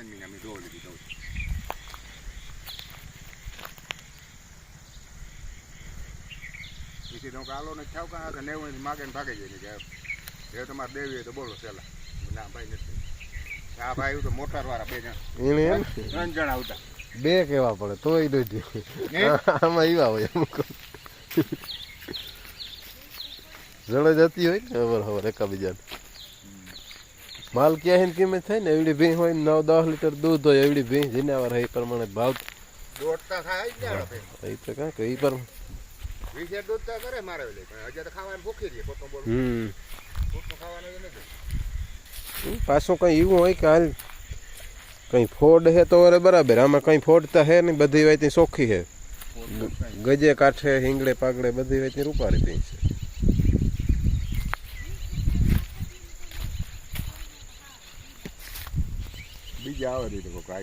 ત્રણ મહિના મેં જોઈ લીધી દઉં પછી તો આલો ને થાવ કાં કે નેવું માગે ને ભાગે જાય કે એ તમારે દેવી હોય તો બોલો પેલા ના ભાઈ નથી આ ભાઈ તો મોટર વાળા બે જણ એને એમ ત્રણ જણ આવતા બે કેવા પડે તોય હે? આમાં એવા હોય અમુક જડે જતી હોય ને ખબર ખબર એકાબીજાને માલ ક્યાં કિંમત થાય ને એવડી ભીં હોય ને નવ દસ લીટર દૂધ હોય એવડી ભીં જીનાવર એ પ્રમાણે ભાવ. દોડતા થાય જ ને એ તો કાંક એ પર વીસ હજાર દોડતા કરે મારે હજાર તો ખાવાનું ભૂખી રહીએ પોતો બોલ. હમ. પોતું ખાવાનું નથી. પાછું કંઈ એવું હોય કે હાલ કંઈ ફોડ હે તો અરે બરાબર આમાં કંઈ ફોડતા હે નહીં બધી વાયતી ચોખ્ખી હે. ગજે કાંઠે હિંગડે પાગડે બધી વાય રૂપારી ભીં છે. બીજા આવે રીતે કોઈ